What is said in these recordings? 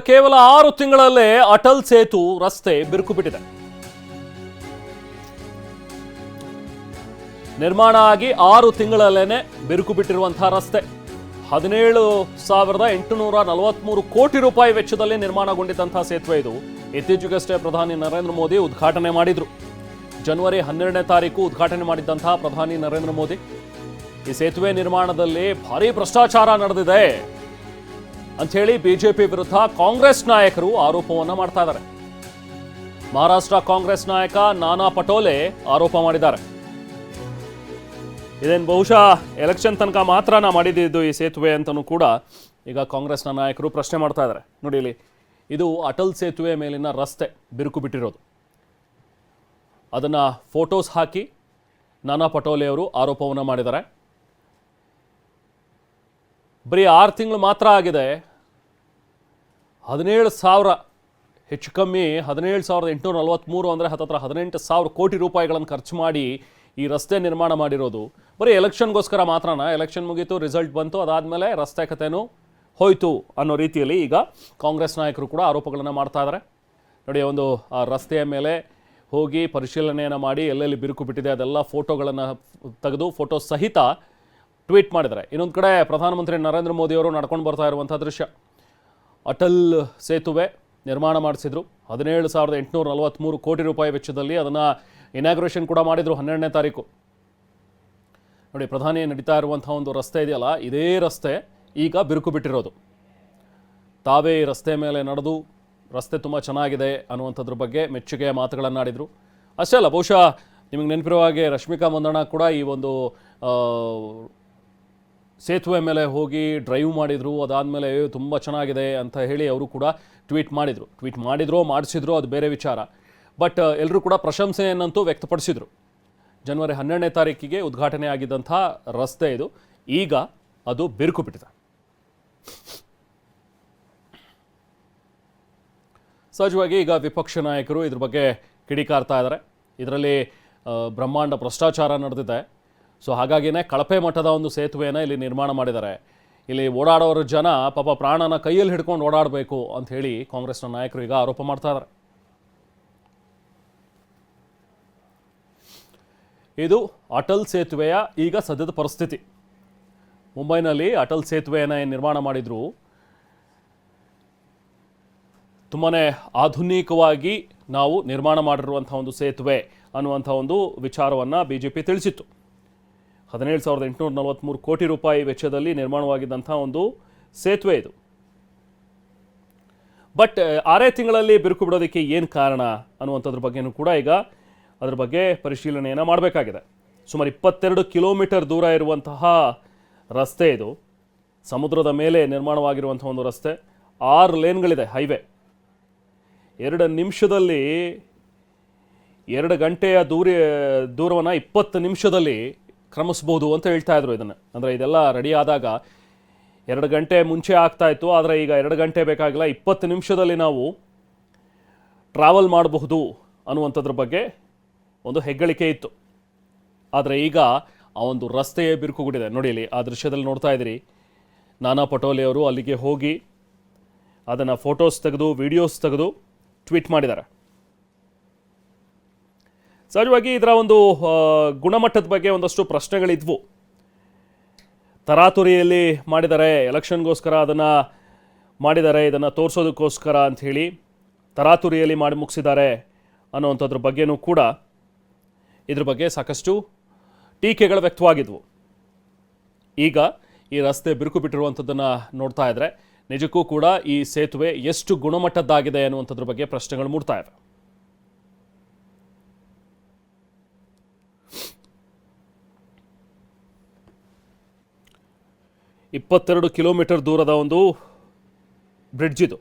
ಕೇವಲ ಆರು ತಿಂಗಳಲ್ಲೇ ಅಟಲ್ ಸೇತು ರಸ್ತೆ ಬಿರುಕು ಬಿಟ್ಟಿದೆ. ನಿರ್ಮಾಣ ಆಗಿ ಆರು ತಿಂಗಳಲ್ಲೇನೆ ಬಿರುಕು ಬಿಟ್ಟಿರುವಂತಹ ರಸ್ತೆ. ಹದಿನೇಳು ಸಾವಿರದ ಎಂಟುನೂರ ನಲವತ್ಮೂರು ಕೋಟಿ ರೂಪಾಯಿ ವೆಚ್ಚದಲ್ಲಿ ನಿರ್ಮಾಣಗೊಂಡಿದ್ದಂತಹ ಸೇತುವೆ ಇದು. ಇತ್ತೀಚೆಗಷ್ಟೇ ಪ್ರಧಾನಿ ನರೇಂದ್ರ ಮೋದಿ ಉದ್ಘಾಟನೆ ಮಾಡಿದ್ರು. ಜನವರಿ ಹನ್ನೆರಡನೇ ತಾರೀಕು ಉದ್ಘಾಟನೆ ಮಾಡಿದ್ದಂತಹ ಪ್ರಧಾನಿ ನರೇಂದ್ರ ಮೋದಿ. ಈ ಸೇತುವೆ ನಿರ್ಮಾಣದಲ್ಲಿ ಭಾರಿ ಭ್ರಷ್ಟಾಚಾರ ನಡೆದಿದೆ. ಅಂಥೇಳಿ ಬಿಜೆಪಿ ವಿರುದ್ಧ ಕಾಂಗ್ರೆಸ್ ನಾಯಕರು ಆರೋಪವನ್ನ ಮಾಡ್ತಾ ಇದ್ದಾರೆ. ಮಹಾರಾಷ್ಟ್ರ ಕಾಂಗ್ರೆಸ್ ನಾಯಕ ನಾನಾ ಪಟೋಲೆ ಆರೋಪ ಮಾಡಿದ್ದಾರೆ. ಇದೇನು ಬಹುಶಃ ಎಲೆಕ್ಷನ್ ತನಕ ಮಾತ್ರ ನಾ ಮಾಡಿದ್ದು ಈ ಸೇತುವೆ ಅಂತಲೂ ಕೂಡ ಈಗ ಕಾಂಗ್ರೆಸ್ನ ನಾಯಕರು ಪ್ರಶ್ನೆ ಮಾಡ್ತಾ ಇದ್ದಾರೆ. ನೋಡಿ ಇಲ್ಲಿ, ಇದು ಅಟಲ್ ಸೇತುವೆ ಮೇಲಿನ ರಸ್ತೆ, ಬಿರುಕು ಬಿಟ್ಟಿರೋದು. ಅದನ್ನ ಫೋಟೋಸ್ ಹಾಕಿ ನಾನಾ ಪಟೋಲೆ ಅವರು ಆರೋಪವನ್ನು ಮಾಡಿದ್ದಾರೆ. ಬರೀ ಆರು ತಿಂಗಳು ಮಾತ್ರ ಆಗಿದೆ. ಹದಿನೇಳು ಸಾವಿರ ಹೆಚ್ಚು ಕಮ್ಮಿ ಹದಿನೇಳು ಸಾವಿರದ ಎಂಟುನೂರ ನಲವತ್ತ್ಮೂರು ಅಂದರೆ ಹತ್ತತ್ರ ಹದಿನೆಂಟು ಸಾವಿರ ಕೋಟಿ ರೂಪಾಯಿಗಳನ್ನು ಖರ್ಚು ಮಾಡಿ ಈ ರಸ್ತೆ ನಿರ್ಮಾಣ ಮಾಡಿರೋದು. ಬರೀ ಎಲೆಕ್ಷನ್ಗೋಸ್ಕರ ಮಾತ್ರನ? ಎಲೆಕ್ಷನ್ ಮುಗೀತು, ರಿಸಲ್ಟ್ ಬಂತು, ಅದಾದಮೇಲೆ ರಸ್ತೆ ಕಥೆನೂ ಹೋಯಿತು ಅನ್ನೋ ರೀತಿಯಲ್ಲಿ ಈಗ ಕಾಂಗ್ರೆಸ್ ನಾಯಕರು ಕೂಡ ಆರೋಪಗಳನ್ನು ಮಾಡ್ತಾ ಇದ್ದಾರೆ ನೋಡಿ ಒಂದು, ಆ ರಸ್ತೆಯ ಮೇಲೆ ಹೋಗಿ ಪರಿಶೀಲನೆಯನ್ನು ಮಾಡಿ ಎಲ್ಲೆಲ್ಲಿ ಬಿರುಕು ಬಿಟ್ಟಿದೆ ಅದೆಲ್ಲ ಫೋಟೋಗಳನ್ನು ತೆಗೆದು, ಫೋಟೋ ಸಹಿತ ಟ್ವೀಟ್ ಮಾಡಿದ್ದಾರೆ. ಇನ್ನೊಂದು ಕಡೆ ಪ್ರಧಾನಮಂತ್ರಿ ನರೇಂದ್ರ ಮೋದಿಯವರು ನಡ್ಕೊಂಡು ಬರ್ತಾ ಇರುವಂಥ ದೃಶ್ಯ. ಅಟಲ್ ಸೇತುವೆ ನಿರ್ಮಾಣ ಮಾಡಿಸಿದ್ರು. ಹದಿನೇಳು ಸಾವಿರದ ಎಂಟುನೂರ ನಲವತ್ತ್ಮೂರು ಕೋಟಿ ರೂಪಾಯಿ ವೆಚ್ಚದಲ್ಲಿ ಅದನ್ನು ಇನಾಗ್ರೇಷನ್ ಕೂಡ ಮಾಡಿದರು ಹನ್ನೆರಡನೇ ತಾರೀಕು. ನೋಡಿ, ಪ್ರಧಾನಿ ನಡೀತಾ ಇರುವಂಥ ಒಂದು ರಸ್ತೆ ಇದೆಯಲ್ಲ, ಇದೇ ರಸ್ತೆ ಈಗ ಬಿರುಕು ಬಿಟ್ಟಿರೋದು. ತಾವೇ ಈ ರಸ್ತೆ ಮೇಲೆ ನಡೆದು ರಸ್ತೆ ತುಂಬ ಚೆನ್ನಾಗಿದೆ ಅನ್ನುವಂಥದ್ರ ಬಗ್ಗೆ ಮೆಚ್ಚುಗೆಯ ಮಾತುಗಳನ್ನು ಆಡಿದರು ಅಷ್ಟೇ ಅಲ್ಲ, ಬಹುಶಃ ನಿಮಗೆ ನೆನಪಿರುವ ಹಾಗೆ ರಶ್ಮಿಕಾ ಮಂದಣ್ಣ ಕೂಡ ಈ ಒಂದು ಸೇತುವೆ ಮೇಲೆ ಹೋಗಿ ಡ್ರೈವ್ ಮಾಡಿದರು, ಅದಾದಮೇಲೆ ತುಂಬ ಚೆನ್ನಾಗಿದೆ ಅಂತ ಹೇಳಿ ಅವರು ಕೂಡ ಟ್ವೀಟ್ ಮಾಡಿದರು. ಟ್ವೀಟ್ ಮಾಡಿದ್ರೋ, ಮಾಡಿಸಿದ್ರು ಅದು ಬೇರೆ ವಿಚಾರ. ಬಟ್ ಎಲ್ಲರೂ ಕೂಡ ಪ್ರಶಂಸೆಯನ್ನಂತೂ ವ್ಯಕ್ತಪಡಿಸಿದರು. ಜನವರಿ ಹನ್ನೆರಡನೇ ತಾರೀಕಿಗೆ ಉದ್ಘಾಟನೆ ಆಗಿದ್ದಂಥ ರಸ್ತೆ ಇದು. ಈಗ ಅದು ಬಿರುಕು ಬಿಟ್ಟಿದೆ. ಸಹಜವಾಗಿ ಈಗ ವಿಪಕ್ಷ ನಾಯಕರು ಇದ್ರ ಬಗ್ಗೆ ಕಿಡಿಕಾರ್ತಾ ಇದ್ದಾರೆ ಇದರಲ್ಲಿ ಬ್ರಹ್ಮಾಂಡ ಭ್ರಷ್ಟಾಚಾರ ನಡೆದಿದೆ. ಸೊ ಹಾಗಾಗಿನೇ ಕಳಪೆ ಮಟ್ಟದ ಒಂದು ಸೇತುವೆಯನ್ನು ಇಲ್ಲಿ ನಿರ್ಮಾಣ ಮಾಡಿದ್ದಾರೆ. ಇಲ್ಲಿ ಓಡಾಡೋರು ಜನ ಪಾಪ ಪ್ರಾಣನ ಕೈಯಲ್ಲಿ ಹಿಡ್ಕೊಂಡು ಓಡಾಡಬೇಕು ಅಂತ ಹೇಳಿ ಕಾಂಗ್ರೆಸ್ನ ನಾಯಕರು ಈಗ ಆರೋಪ ಮಾಡ್ತಾ ಇದ್ದಾರೆ. ಇದು ಅಟಲ್ ಸೇತುವೆಯ ಈಗ ಸದ್ಯದ ಪರಿಸ್ಥಿತಿ. ಮುಂಬೈನಲ್ಲಿ ಅಟಲ್ ಸೇತುವೆಯನ್ನು ನಿರ್ಮಾಣ ಮಾಡಿದ್ರು ತುಂಬಾ ಆಧುನಿಕವಾಗಿ ನಾವು ನಿರ್ಮಾಣ ಮಾಡಿರುವಂಥ ಒಂದು ಸೇತುವೆ ಅನ್ನುವಂಥ ಒಂದು ವಿಚಾರವನ್ನು ಬಿ ಜೆ ಪಿ ತಿಳಿಸಿತ್ತು. ಹದಿನೇಳು ಸಾವಿರದ ಎಂಟುನೂರ ನಲವತ್ತ್ಮೂರು ಕೋಟಿ ರೂಪಾಯಿ ವೆಚ್ಚದಲ್ಲಿ ನಿರ್ಮಾಣವಾಗಿದ್ದಂಥ ಒಂದು ಸೇತುವೆ ಇದು. ಬಟ್ ಆರೇ ತಿಂಗಳಲ್ಲಿ ಬಿರುಕು ಬಿಡೋದಕ್ಕೆ ಏನು ಕಾರಣ ಅನ್ನುವಂಥದ್ರ ಬಗ್ಗೆನೂ ಕೂಡ ಈಗ ಅದ್ರ ಬಗ್ಗೆ ಪರಿಶೀಲನೆಯನ್ನು ಮಾಡಬೇಕಾಗಿದೆ. ಸುಮಾರು ಇಪ್ಪತ್ತೆರಡು ಕಿಲೋಮೀಟರ್ ದೂರ ಇರುವಂತಹ ರಸ್ತೆ ಇದು. ಸಮುದ್ರದ ಮೇಲೆ ನಿರ್ಮಾಣವಾಗಿರುವಂಥ ಒಂದು ರಸ್ತೆ. ಆರು ಲೇನ್ಗಳಿದೆ, ಹೈವೇ. ಎರಡು ನಿಮಿಷದಲ್ಲಿ ಎರಡು ಗಂಟೆಯ ದೂರ, ದೂರವನ್ನು ಇಪ್ಪತ್ತು ನಿಮಿಷದಲ್ಲಿ ಕ್ರಮಿಸ್ಬೋದು ಅಂತ ಹೇಳ್ತಾ ಇದ್ರು ಇದನ್ನು. ಅಂದರೆ ಇದೆಲ್ಲ ರೆಡಿ ಆದಾಗ ಎರಡು ಗಂಟೆ ಮುಂಚೆ ಆಗ್ತಾ ಇತ್ತು, ಆದರೆ ಈಗ ಎರಡು ಗಂಟೆ ಬೇಕಾಗಿಲ್ಲ, ಇಪ್ಪತ್ತು ನಿಮಿಷದಲ್ಲಿ ನಾವು ಟ್ರಾವೆಲ್ ಮಾಡಬಹುದು ಅನ್ನುವಂಥದ್ರ ಬಗ್ಗೆ ಒಂದು ಹೆಗ್ಗಳಿಕೆ ಇತ್ತು. ಆದರೆ ಈಗ ಆ ಒಂದು ರಸ್ತೆಯೇ ಬಿರುಕುಗೊಂಡಿದೆ. ನೋಡಿ ಇಲ್ಲಿ ಆ ದೃಶ್ಯದಲ್ಲಿ ನೋಡ್ತಾ ಇದ್ದೀರಿ. ನಾನಾ ಪಟೋಲೆ ಅವರು ಅಲ್ಲಿಗೆ ಹೋಗಿ ಅದನ್ನು ಫೋಟೋಸ್ ತೆಗೆದು ವಿಡಿಯೋಸ್ ತೆಗೆದು ಟ್ವೀಟ್ ಮಾಡಿದ್ದಾರೆ. ಸಹಜವಾಗಿ ಇದರ ಒಂದು ಗುಣಮಟ್ಟದ ಬಗ್ಗೆ ಒಂದಷ್ಟು ಪ್ರಶ್ನೆಗಳಿದ್ವು. ತರಾತುರಿಯಲ್ಲಿ ಮಾಡಿದ್ದಾರೆ ಎಲೆಕ್ಷನ್ಗೋಸ್ಕರ ಅದನ್ನು ಮಾಡಿದ್ದಾರೆ ಇದನ್ನು ತೋರಿಸೋದಕ್ಕೋಸ್ಕರ ಅಂಥೇಳಿ ತರಾತುರಿಯಲ್ಲಿ ಮಾಡಿ ಮುಗಿಸಿದ್ದಾರೆ ಅನ್ನೋವಂಥದ್ರ ಬಗ್ಗೆನೂ ಕೂಡ ಇದ್ರ ಬಗ್ಗೆ ಸಾಕಷ್ಟು ಟೀಕೆಗಳು ವ್ಯಕ್ತವಾಗಿದ್ವು. ಈಗ ಈ ರಸ್ತೆ ಬಿರುಕು ಬಿಟ್ಟಿರುವಂಥದ್ದನ್ನು ನೋಡ್ತಾ ಇದ್ದರೆ ನಿಜಕ್ಕೂ ಕೂಡ ಈ ಸೇತುವೆ ಎಷ್ಟು ಗುಣಮಟ್ಟದ್ದಾಗಿದೆ ಅನ್ನುವಂಥದ್ರ ಬಗ್ಗೆ ಪ್ರಶ್ನೆಗಳು ಮೂಡ್ತಾ ಇವೆ. ಇಪ್ಪತ್ತೆರಡು ಕಿಲೋಮೀಟರ್ ದೂರದ ಒಂದು ಬ್ರಿಡ್ಜ್ ಇದು.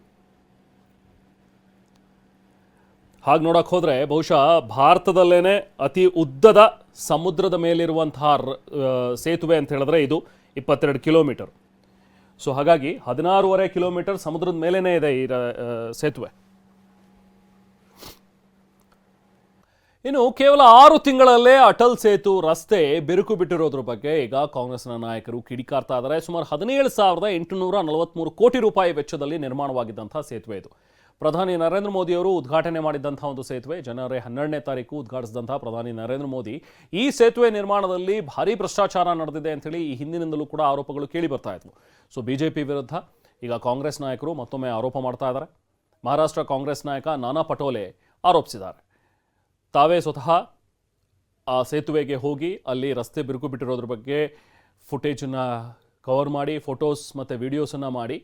ಹಾಗೆ ನೋಡಕ್ಕೆ ಹೋದರೆ ಬಹುಶಃ ಭಾರತದಲ್ಲೇ ಅತಿ ಉದ್ದದ ಸಮುದ್ರದ ಮೇಲಿರುವಂತಹ ಸೇತುವೆ ಅಂತ ಹೇಳಿದ್ರೆ ಇದು ಇಪ್ಪತ್ತೆರಡು ಕಿಲೋಮೀಟರ್. ಸೊ ಹಾಗಾಗಿ ಹದಿನಾರೂವರೆ ಕಿಲೋಮೀಟರ್ ಸಮುದ್ರದ ಮೇಲೇ ಇದೆ ಈ ಸೇತುವೆ. ಇನ್ನು ಕೇವಲ ಆರು ತಿಂಗಳಲ್ಲೇ ಅಟಲ್ ಸೇತು ರಸ್ತೆ ಬಿರುಕು ಬಿಟ್ಟಿರೋದ್ರ ಬಗ್ಗೆ ಈಗ ಕಾಂಗ್ರೆಸ್ನ ನಾಯಕರು ಕಿಡಿಕಾರ್ತಾ ಇದ್ದಾರೆ. ಸುಮಾರು ಹದಿನೇಳು ಸಾವಿರದ ಎಂಟುನೂರ ನಲವತ್ಮೂರು ಕೋಟಿ ರೂಪಾಯಿ ವೆಚ್ಚದಲ್ಲಿ ನಿರ್ಮಾಣವಾಗಿದ್ದಂಥ ಸೇತುವೆ ಇದು. ಪ್ರಧಾನಿ ನರೇಂದ್ರ ಮೋದಿಯವರು ಉದ್ಘಾಟನೆ ಮಾಡಿದ್ದಂಥ ಒಂದು ಸೇತುವೆ. ಜನವರಿ ಹನ್ನೆರಡನೇ ತಾರೀಕು ಉದ್ಘಾಟಿಸಿದಂಥ ಪ್ರಧಾನಿ ನರೇಂದ್ರ ಮೋದಿ ಈ ಸೇತುವೆ ನಿರ್ಮಾಣದಲ್ಲಿ ಭಾರಿ ಭ್ರಷ್ಟಾಚಾರ ನಡೆದಿದೆ ಅಂತೇಳಿ ಈ ಹಿಂದಿನಿಂದಲೂ ಕೂಡ ಆರೋಪಗಳು ಕೇಳಿ ಬರ್ತಾ ಇದ್ವು. ಸೊ, ಬಿಜೆಪಿ ವಿರುದ್ಧ ಈಗ ಕಾಂಗ್ರೆಸ್ ನಾಯಕರು ಮತ್ತೊಮ್ಮೆ ಆರೋಪ ಮಾಡ್ತಾ ಇದ್ದಾರೆ. ಮಹಾರಾಷ್ಟ್ರ ಕಾಂಗ್ರೆಸ್ ನಾಯಕ ನಾನಾ ಪಟೋಲೆ ಆರೋಪಿಸಿದ್ದಾರೆ. ತಾವೇ ಸ್ವತಃ ಆ ಸೇತುವೆಗೆ ಹೋಗಿ ಅಲ್ಲಿ ರಸ್ತೆ ಬಿರುಕು ಬಿಟ್ಟಿರೋದ್ರ ಬಗ್ಗೆ ಫುಟೇಜನ್ನು ಕವರ್ ಮಾಡಿ, ಫೋಟೋಸ್ ಮತ್ತು ವಿಡಿಯೋಸನ್ನು ಮಾಡಿ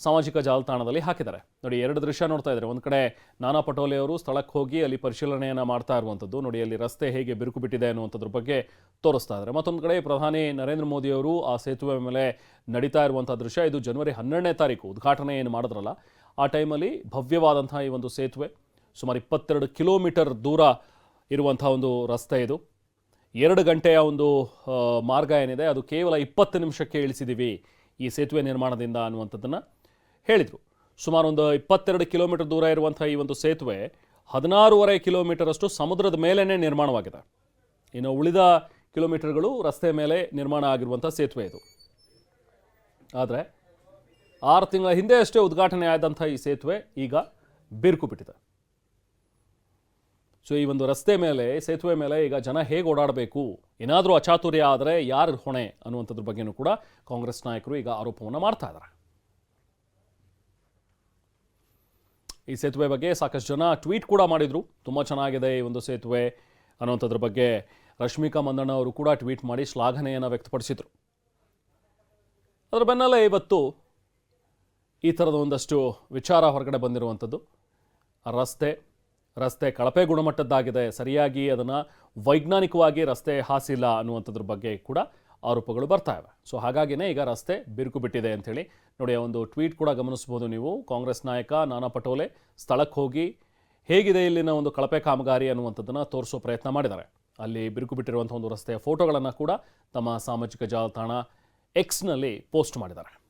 ಸಾಮಾಜಿಕ ಜಾಲತಾಣದಲ್ಲಿ ಹಾಕಿದ್ದಾರೆ. ನೋಡಿ, ಎರಡು ದೃಶ್ಯ ನೋಡ್ತಾ ಇದ್ದಾರೆ. ಒಂದು ಕಡೆ ನಾನಾ ಪಟೋಲೆ ಅವರು ಸ್ಥಳಕ್ಕೆ ಹೋಗಿ ಅಲ್ಲಿ ಪರಿಶೀಲನೆಯನ್ನು ಮಾಡ್ತಾ ಇರುವಂಥದ್ದು. ನೋಡಿ, ಅಲ್ಲಿ ರಸ್ತೆ ಹೇಗೆ ಬಿರುಕು ಬಿಟ್ಟಿದೆ ಅನ್ನುವಂಥದ್ರ ಬಗ್ಗೆ ತೋರಿಸ್ತಾ ಇದ್ದಾರೆ. ಮತ್ತೊಂದು ಕಡೆ ಪ್ರಧಾನಿ ನರೇಂದ್ರ ಮೋದಿಯವರು ಆ ಸೇತುವೆ ಮೇಲೆ ನಡೀತಾ ಇರುವಂಥ ದೃಶ್ಯ. ಇದು ಜನವರಿ ಹನ್ನೆರಡನೇ ತಾರೀಕು. ಉದ್ಘಾಟನೆ ಏನು ಮಾಡಿದ್ರಲ್ಲ, ಆ ಟೈಮಲ್ಲಿ ಭವ್ಯವಾದಂತಹ ಈ ಒಂದು ಸೇತುವೆ ಸುಮಾರು ಇಪ್ಪತ್ತೆರಡು ಕಿಲೋಮೀಟರ್ ದೂರ ಇರುವಂಥ ಒಂದು ರಸ್ತೆ ಇದು. ಎರಡು ಗಂಟೆಯ ಒಂದು ಮಾರ್ಗ ಏನಿದೆ, ಅದು ಕೇವಲ ಇಪ್ಪತ್ತು ನಿಮಿಷಕ್ಕೆ ಇಳಿಸಿದ್ದೀವಿ ಈ ಸೇತುವೆ ನಿರ್ಮಾಣದಿಂದ ಅನ್ನುವಂಥದ್ದನ್ನು ಹೇಳಿದರು. ಸುಮಾರು ಒಂದು ಇಪ್ಪತ್ತೆರಡು ಕಿಲೋಮೀಟರ್ ದೂರ ಇರುವಂಥ ಈ ಒಂದು ಸೇತುವೆ ಹದಿನಾರೂವರೆ ಕಿಲೋಮೀಟರಷ್ಟು ಸಮುದ್ರದ ಮೇಲೇ ನಿರ್ಮಾಣವಾಗಿದೆ. ಇನ್ನು ಉಳಿದ ಕಿಲೋಮೀಟರ್ಗಳು ರಸ್ತೆ ಮೇಲೆ ನಿರ್ಮಾಣ ಆಗಿರುವಂಥ ಸೇತುವೆ ಇದು. ಆದರೆ ಆರು ತಿಂಗಳ ಹಿಂದೆ ಅಷ್ಟೇ ಉದ್ಘಾಟನೆ ಆದಂಥ ಈ ಸೇತುವೆ ಈಗ ಬಿರುಕು ಬಿಟ್ಟಿದೆ. ಸೊ ಈ ಒಂದು ರಸ್ತೆ ಮೇಲೆ, ಸೇತುವೆ ಮೇಲೆ ಈಗ ಜನ ಹೇಗೆ ಓಡಾಡಬೇಕು? ಏನಾದರೂ ಅಚಾತುರ್ಯ ಆದರೆ ಯಾರು ಹೊಣೆ ಅನ್ನುವಂಥದ್ರ ಬಗ್ಗೆನೂ ಕೂಡ ಕಾಂಗ್ರೆಸ್ ನಾಯಕರು ಈಗ ಆರೋಪವನ್ನು ಮಾಡ್ತಾ ಇದ್ದಾರೆ ಈ ಸೇತುವೆ ಬಗ್ಗೆ ಸಾಕಷ್ಟು ಜನ ಟ್ವೀಟ್ ಕೂಡ ಮಾಡಿದರು. ತುಂಬ ಚೆನ್ನಾಗಿದೆ ಈ ಒಂದು ಸೇತುವೆ ಅನ್ನುವಂಥದ್ರ ಬಗ್ಗೆ. ರಶ್ಮಿಕಾ ಮಂದಣ್ಣ ಅವರು ಕೂಡ ಟ್ವೀಟ್ ಮಾಡಿ ಶ್ಲಾಘನೆಯನ್ನು ವ್ಯಕ್ತಪಡಿಸಿದರು. ಅದರ ಬೆನ್ನಲ್ಲೇ ಇವತ್ತು ಈ ಥರದ ಒಂದಷ್ಟು ವಿಚಾರ ಹೊರಗಡೆ ಬಂದಿರುವಂಥದ್ದು. ರಸ್ತೆ ರಸ್ತೆ ಕಳಪೆ ಗುಣಮಟ್ಟದ್ದಾಗಿದೆ. ಸರಿಯಾಗಿ ಅದನ್ನು ವೈಜ್ಞಾನಿಕವಾಗಿ ರಸ್ತೆ ಹಾಸಿಲ್ಲ ಅನ್ನುವಂಥದ್ರ ಬಗ್ಗೆ ಕೂಡ ಆರೋಪಗಳು ಬರ್ತಾ ಇವೆ. ಸೊ ಹಾಗಾಗಿನೇ ಈಗ ರಸ್ತೆ ಬಿರುಕು ಬಿಟ್ಟಿದೆ ಅಂಥೇಳಿ ನೋಡಿ ಒಂದು ಟ್ವೀಟ್ ಕೂಡ ಗಮನಿಸ್ಬೋದು ನೀವು. ಕಾಂಗ್ರೆಸ್ ನಾಯಕ ನಾನಾ ಪಟೋಲೆ ಸ್ಥಳಕ್ಕೆ ಹೋಗಿ ಹೇಗಿದೆ ಇಲ್ಲಿನ ಒಂದು ಕಳಪೆ ಕಾಮಗಾರಿ ಅನ್ನುವಂಥದ್ದನ್ನು ತೋರಿಸೋ ಪ್ರಯತ್ನ ಮಾಡಿದ್ದಾರೆ. ಅಲ್ಲಿ ಬಿರುಕು ಬಿಟ್ಟಿರುವಂಥ ಒಂದು ರಸ್ತೆಯ ಫೋಟೋಗಳನ್ನು ಕೂಡ ತಮ್ಮ ಸಾಮಾಜಿಕ ಜಾಲತಾಣ ಎಕ್ಸ್ನಲ್ಲಿ ಪೋಸ್ಟ್ ಮಾಡಿದ್ದಾರೆ.